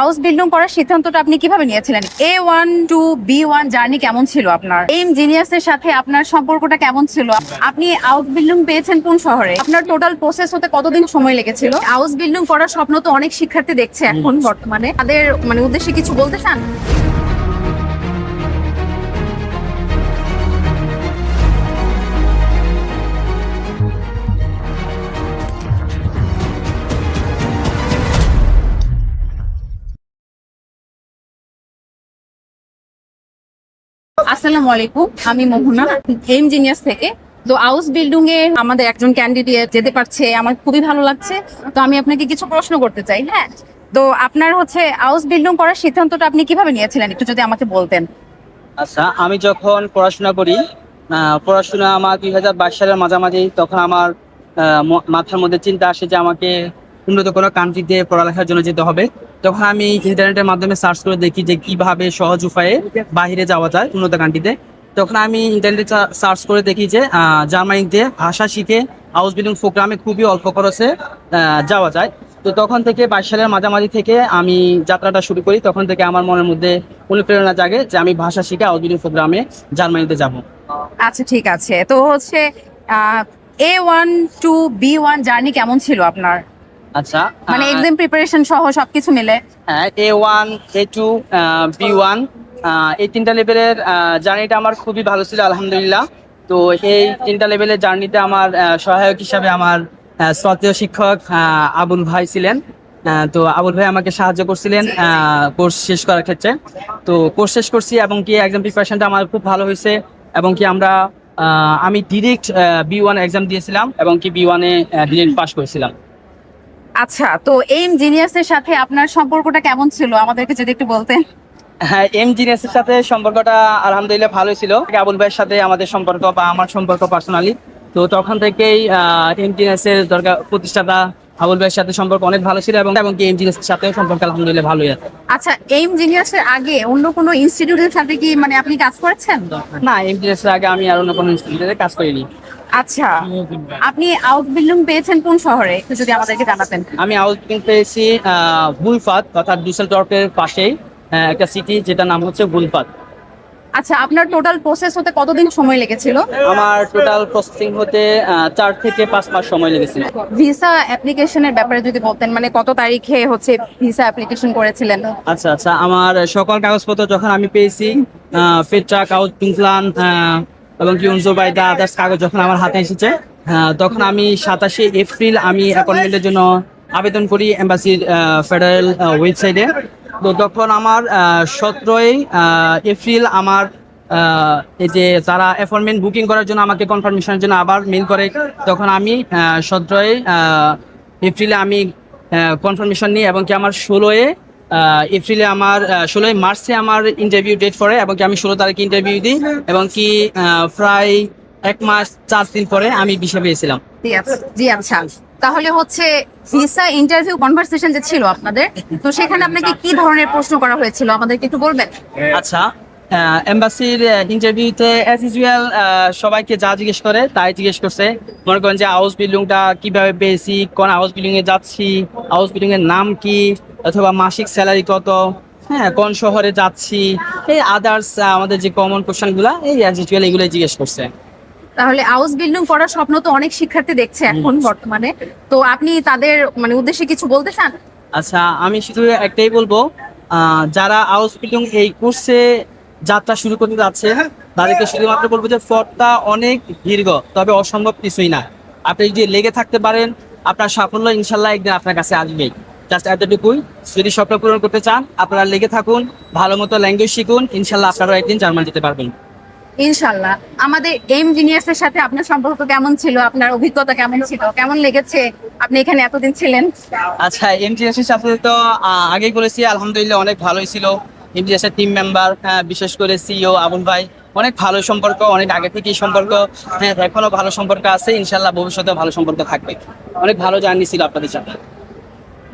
House building করার সিদ্ধান্তটা আপনি কীভাবে নিয়েছিলেন? A one two B one journey কেমন ছিল আপনার? এই জিনিয়াসের সাথে আপনার সম্পর্কটা কেমন ছিল? আপনি হাউস বিল্ডিং পেয়েছেন কোন শহরে? আপনার টোটাল প্রসেস হতে কতদিন সময় লেগেছিল? হাউস বিল্ডিং করার স্বপ্ন তো অনেক শিক্ষার্থী দেখছে এখন বর্তমানে। তাদের মানে উদ্দেশ্যে কিছু বলতে চান? আসসালামু আলাইকুম, আমি মোহনা ইঞ্জিনিয়ার্স থেকে। তো হাউস বিল্ডিং এ আমাদের একজন ক্যান্ডিডেট যেতে পারছে, আমার খুবই ভালো লাগছে। তো আমি আপনাকে কিছু প্রশ্ন করতে চাই হ্যাঁ? তো আপনার হচ্ছে হাউস বিল্ডিং করার সিদ্ধান্তটা আপনি কীভাবে নিয়েছিলেন, একটু যদি আমাকে বলতেন। আচ্ছা আমি যখন পড়াশোনা করি পড়াশোনা আমার দুই হাজার বাইশ সালের মাঝামাঝি, তখন আমার মাথার মধ্যে চিন্তা আসে যে আমাকে উন্নত কোনো কান্ট্রিতে পড়ালেখার জন্য যেতে হবে। তখন আমি ইন্টারনেটের মাধ্যমে সার্চ করে দেখি যে কীভাবে সহজ উপায়ে বাইরে যাওয়া যায় উন্নত কান্ট্রিতে তখন আমি ইন্টারনেটে সার্চ করে দেখি যে জার্মানিতে ভাষা শিখে হাউস বিল্ডিং প্রোগ্রামে খুবই অল্প খরচে যাওয়া যায়। তো তখন থেকে বাইশ সালের মাঝামাঝি থেকে আমি যাত্রাটা শুরু করি। তখন থেকে আমার মনের মধ্যে অনুপ্রেরণা জাগে যে আমি ভাষা শিখে হাউস বিল্ডিং প্রোগ্রামে জার্মানিতে যাব। আচ্ছা ঠিক আছে। তো হচ্ছে A one two B one journey কেমন ছিল আপনার? আচ্ছা মানে এক্সাম প্রিপারেশন সহ সবকিছু মিলে। A one A two B one এই তিনটা লেভেলের জার্নিটা আমার খুবই ভালো ছিল আলহামদুলিল্লাহ। তো এই তিনটা লেভেলের জার্নিতে আমার সহায়ক হিসাবে আমার শ্রদ্ধেয় শিক্ষক আবুল ভাই ছিলেন। তো আবুল ভাই আমাকে সাহায্য করছিলেন কোর্স শেষ করার ক্ষেত্রে। তো কোর্স শেষ করছি এবং কি এক্সাম প্রিপারেশনটা আমার খুব ভালো হয়েছে এবং কি আমরা আমি ডিরেক্ট বি ওয়ান এক্সাম দিয়েছিলাম এবং কি বি ওয়ানে ডিরেক্ট পাস করেছিলাম। আচ্ছা তো এম জিনিয়াসের সাথে আপনার সম্পর্কটা কেমন ছিল? আমাদেরকে যদি একটু বলতেন। হ্যাঁ এম জিনিয়াস এর সাথে সম্পর্কটা আলহামদুলিল্লাহ ভালোই ছিল। আবুল ভাইয়ের সাথে আমাদের সম্পর্ক বা আমার সম্পর্ক পার্সোনালি তো তখন থেকেই এম জিনিয়াস এর দরকার প্রতিষ্ঠাতা আবুল ভাইয়ের সাথে সম্পর্ক অনেক ভালো ছিল এবং এবং এম জিনিয়াস এর সাথে সম্পর্ক আলহামদুলিল্লাহ ভালোই আছে। আচ্ছা এই ইঞ্জিনিয়ার্সের আগে অন্য কোনো ইনস্টিটিউটের সাথে কি মানে আপনি কাজ করেছেন? না এম জিনিয়াস এর আগে আমি আর অন্য কোনো ইনস্টিটিউটে কাজ করিনি। আচ্ছা আপনি আউট বিল্ডিং পেয়েছেন কোন শহরে? একটু যদি আমাদেরকে জানাতেন। আমি আউটপিং পেয়েছি বুলফাত অর্থাৎ দুসেল টর্পের পাশেই একটা সিটি যেটা নাম হচ্ছে বুলফাত আচ্ছা আপনার টোটাল প্রসেস হতে কতদিন সময় লেগেছিল? আমার টোটাল প্রসেসিং হতে চার থেকে পাঁচ মাস সময় লেগেছিল। ভিসা অ্যাপ্লিকেশনের ব্যাপারে যদি বলতেন মানে কত তারিখে হচ্ছে ভিসা অ্যাপ্লিকেশন করেছিলেন? আচ্ছা আচ্ছা আমার সকল কাগজপত্র যখন আমি পেয়েছি পেট্রা কাগজ পিংপ্লান এবং কি উনজো বাইদা আদার্স কাগজ যখন আমার হাতে এসেছে তখন আমি সাতাশে এপ্রিল আমি অ্যাপয়েন্টমেন্টের জন্য আবেদন করি এম্বাসির ফেডারেল ওয়েবসাইটে তো তখন আমার সতেরোই এপ্রিল আমার এই যে তারা অ্যাপয়েন্টমেন্ট বুকিং করার জন্য আমাকে কনফার্মেশনের জন্য আবার মেল করে, তখন আমি সতেরোই এপ্রিলে আমি কনফার্মেশন নিই এবং কি আমার ষোলোয় এপ্রিলে আমার ষোলোই মার্চে আমার ইন্টারভিউ ডেট পড়ে এবং কি আমি ষোলো তারিখে ইন্টারভিউ দিই এবং কি প্রায় এক মাস চার দিন পরে আমি বিষয় পেয়েছিলাম। জি আচ্ছা আচ্ছা। তাহলে হচ্ছে ভিসা ইন্টারভিউ কনভারসেশন যে ছিল আপনাদের তো সেখানে আপনাকে কি ধরনের প্রশ্ন করা হয়েছিল? আমাদেরকে একটু বলবেন। আচ্ছা এম্বাসির ইন্টারভিউতে অ্যাজ ইউজুয়াল সবাইকে যা জিজ্ঞেস করে তাই জিজ্ঞেস করছে। মনে করেন যে হাউস বিল্ডিংটা কীভাবে পেয়েছি কোন হাউস বিল্ডিং এ যাচ্ছি হাউস বিল্ডিং এর নাম কি অথবা মাসিক স্যালারি কত হ্যাঁ কোন শহরে যাচ্ছি এই আদার্স আমাদের যে কমন কোশ্চেনগুলা এই অ্যাজ ইউজুয়াল এগুলো জিজ্ঞেস করছে। তাহলে হাউস বিল্ডিং করার স্বপ্ন তো অনেক শিক্ষার্থী দেখছে এখন বর্তমানে। তো আপনি তাদের মানে উদ্দেশ্যে কিছু বলতে চান? আচ্ছা আমি শুধু একটাই বলব যারা হাউস বিল্ডিং এই কোর্সে যাত্রা শুরু করতে যাচ্ছে তাদেরকে শুধুমাত্র বলব যে পথটা অনেক দীর্ঘ তবে অসম্ভব কিছুই না। আপনি যদি লেগে থাকতে পারেন আপনার সাফল্য ইনশাল্লাহ একদিন আপনার কাছে আসবেই জাস্ট এতটুকুই। যদি স্বপ্ন পূরণ করতে চান আপনারা লেগে থাকুন ভালো মতো ল্যাঙ্গুয়েজ শিখুন ইনশাল্লাহ আপনারাও একদিন জার্মান যেতে পারবেন। ইনশাল্লাহ। আমাদের এম জিনিয়ার্স এর সাথে আপনার সম্পর্ক কেমন ছিল? আপনার অভিজ্ঞতা কেমন ছিল? কেমন লেগেছে? আপনি এখানে এতদিন ছিলেন। আচ্ছা এম এমটিএসের সাথে তো আগেই করেছি আলহামদুলিল্লাহ অনেক ভালোই ছিল। এর টিম মেম্বার বিশেষ করে সিইও আবুল ভাই অনেক ভালো সম্পর্ক অনেক আগে থেকেই সম্পর্ক। হ্যাঁ এখনও ভালো সম্পর্ক আছে ইনশাল্লাহ ভবিষ্যতে ভালো সম্পর্ক থাকবে। অনেক ভালো জার্নি ছিল আপনাদের সাথে।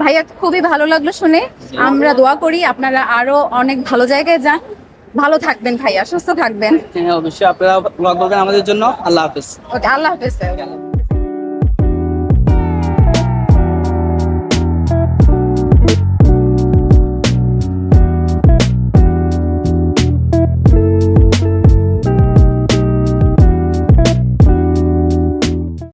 ভাইয়া খুবই ভালো লাগল শুনে। আমরা দোয়া করি আপনারা আরও অনেক ভালো জায়গায় যান। ভালো থাকবেন ভাইয়া সুস্থ থাকবেন। হ্যাঁ অবশ্যই। আপনারা ব্লগ করবেন আমাদের জন্য। আল্লাহ হাফেজ। ওকে আল্লাহ হাফেজ।